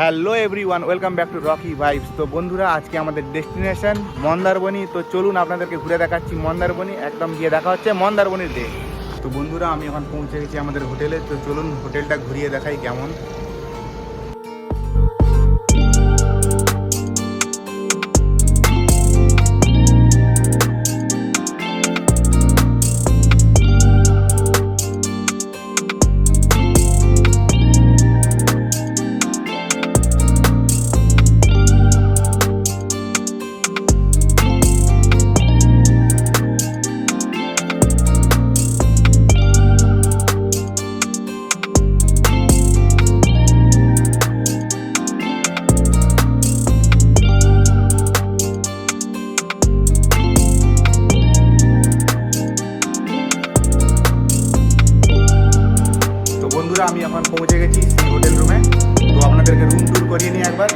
Hello everyone, welcome back to Rocky Vibes. তো বন্ধুরা, আজকে আমাদের ডেস্টিনেশন মন্দারবনি। তো চলুন আপনাদেরকে ঘুরে দেখাচ্ছি মন্দারবনি, একদম গিয়ে দেখা হচ্ছে মন্দারবনির দেশ তো বন্ধুরা, আমি এখন পৌঁছে গেছি আমাদের হোটেলে। তো চলুন হোটেলটা ঘুরিয়ে দেখাই কেমন। বন্ধুরা আমি এখন পৌঁছে গেছি হোটেল রুমে তো আপনাদেরকে রুম টুর করিয়ে নিই একবার।